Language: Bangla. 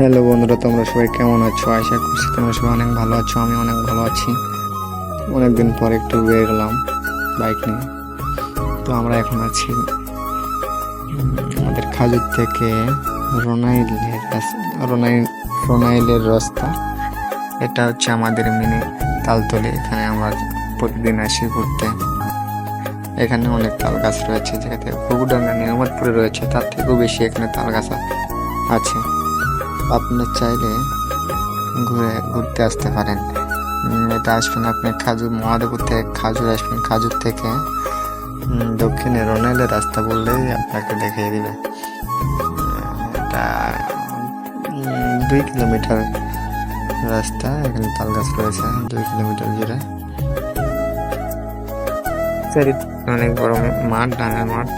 হ্যালো বন্ধুরা, তোমরা সবাই কেমন আছো? আশা করছি তোমরা সবাই অনেক ভালো আছো, আমি অনেক ভালো আছি। অনেকদিন পর একটু বের গেলাম বাইক নিয়ে। তো আমরা এখন আছি আমাদের খাজুর থেকে রোনাইলের রোনাইল রোনাইলের রাস্তা। এটা হচ্ছে আমাদের মিনি তালতলি, এখানে আমরা প্রতিদিন আসি ঘুরতে। এখানে অনেক তাল গাছ রয়েছে, যেখানে নিয়ামতপুরে রয়েছে, তার থেকেও বেশি এখানে তাল গাছ আছে। আপনি চাইলে ঘুরে ঘুরতে আসতে পারেন। এটা আসবেন আপনি খাজুর মহাদেবপুর থেকে খাজুর আসবেন। খাজুর থেকে দক্ষিণে রোনাইলের রাস্তা বললেই আপনাকে দেখিয়ে দিবে। এটা দুই কিলোমিটার রাস্তা এখানে তাল গাছ রয়েছে দুই কিলোমিটার জুড়ে অনেক বড় মাঠ ডাঙার মাঠ।